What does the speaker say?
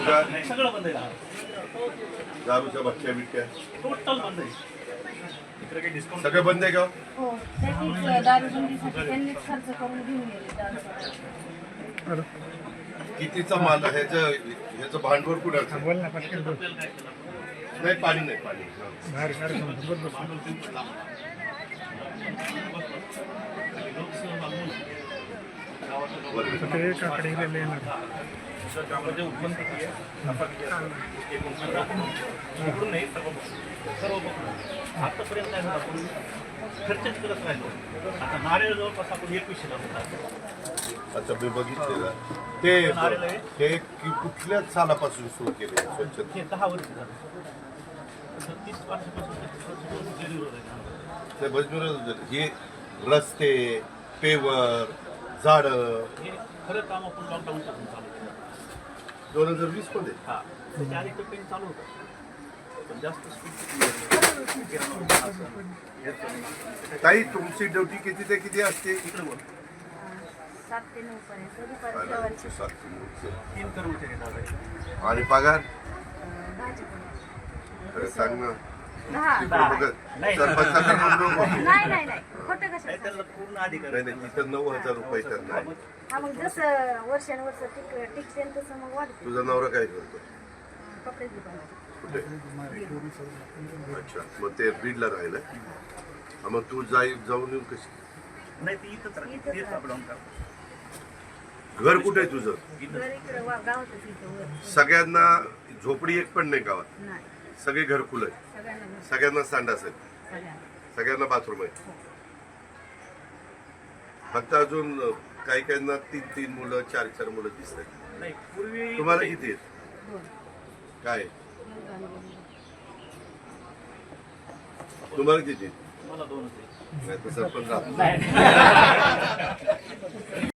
सगळं बंद आहे दारू. दारूच्या भट्ट्या बिट्ट्या टोटल बंद आहे. सगळं बंद का? हो त्यांनीच दारूबंदीसाठी त्यांनीच खर्च करून घेऊन गेले दारू. कितीचा माल ह्याचं ह्याचं भांडवल बोल ना पटकन बोल. नाही पाणी नाही पाणी. बाहेर ते तर त्यामध्ये उत्पन्न किती आहे? नफा किती आहे? एकूण सगळं इकडून नाही सर्व बघून काय आपण खर्चच करत राहिलो. आता नारळ जवळपास आपण होता अच्छा मी बघितलेलं. ते नारळ आहे. ते कि- कुठल्या सालापासून सुरू केले स्वच्छता हे दहा वर्ष झालं. तर तीस वर्षापासून ते वर्षापासून गेलेलो आहे. ते बजनूर हे रस्ते पेवर झाडं हे खरं काम आपण लॉकडाऊन पासून चालू केलं. दोन हजार वीसमध्ये? हा. त्याच्या आधी तो पेन चालू होता. पण जास्त स्पीड ताई तुमची ड्युटी किती ते किती असते? इकडे बोल. सात ते नऊ पर्यंत. दुपारी जेवायची सात ते नऊ. तीन कर्मचारी दादा आणि पगार? भाजी अरे सांग ना. दहा. तिकडं बघत. नाही. नाही नाही. नाही नाही तिथं नऊ हजार रुपये त्यांना आहे. हा मग जसं वर्षानुवर्ष टिक टिकसेल तसं मग वाढते. तुझा नवरा काय करतो? कपडे दुकान. कुठे? अच्छा मग ते बीडला राहिलं. हा, मग तू जाई जाऊन येऊन कशी? नाही ती इथंच राहते. तेच अपडाऊन करतो. घर कुठे आहे तुझं? घर इकडं वा गावातच इथं वर. सगळ्यांना झोपडी एक पण नाही गावात. नाही. सगळे घरकुल आहे. सगळ्यांना घर, सगळ्यांना संडास आहे सगळ्यांना. सगळ्यांना बाथरूम आहे. फक्त अजून काही काहींना तीन तीन मुलं चार चार मुलं दिसतात. नाही पूर्वी तुम्हाला किती आहेत दोन काय. तुम्हाला किती? आहेत? मला दोनच आहे नाही तर सरपंच राहतो. नाही.